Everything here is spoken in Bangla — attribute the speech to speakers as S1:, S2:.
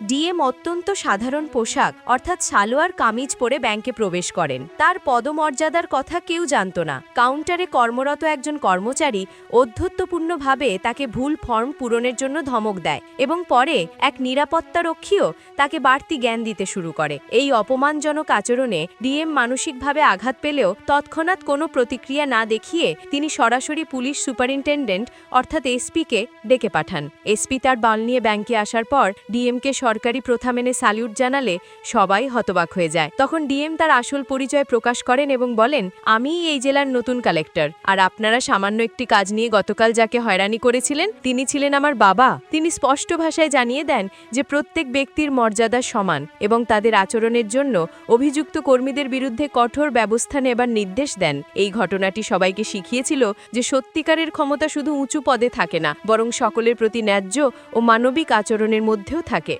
S1: ডিএম অত্যন্ত সাধারণ পোশাক, অর্থাৎ সালোয়ার কামিজ পরে ব্যাংকে প্রবেশ করেন। তার পদমর্যাদার কথা কেউ জানত না। কাউন্টারে কর্মরত একজন কর্মচারী অধ্যত্বপূর্ণভাবে তাকে ভুল ফর্ম পূরণের জন্য ধমক দেয় এবং পরে এক নিরাপত্তারক্ষীও তাকে বাড়তি জ্ঞান দিতে শুরু করে। এই অপমানজনক আচরণে ডিএম মানসিকভাবে আঘাত পেলেও তৎক্ষণাৎ কোনো প্রতিক্রিয়া না দেখিয়ে তিনি সরাসরি পুলিশ সুপারিনটেন্ডেন্ট, অর্থাৎ এসপিকে ডেকে পাঠান। এসপি তার বাল নিয়ে ব্যাংকে আসার পর ডিএমকে সরকারি প্রথা মেনে স্যালিউট জানালে সবাই হতবাক হয়ে যায়। তখন ডিএম তার আসল পরিচয় প্রকাশ করেন এবং বলেন, আমিই এই জেলার নতুন কালেক্টর। আর আপনারা সামান্য একটি কাজ নিয়ে গতকাল যাকে হয়রানি করেছিলেন, তিনি ছিলেন আমার বাবা। তিনি স্পষ্ট ভাষায় জানিয়ে দেন যে প্রত্যেক ব্যক্তির মর্যাদা সমান এবং তাদের আচরণের জন্য অভিযুক্ত কর্মীদের বিরুদ্ধে কঠোর ব্যবস্থা নেবার নির্দেশ দেন। এই ঘটনাটি সবাইকে শিখিয়েছিল যে সত্যিকারের ক্ষমতা শুধু উঁচু পদে থাকে না, বরং সকলের প্রতি ন্যায্য ও মানবিক আচরণের মধ্যেও থাকে।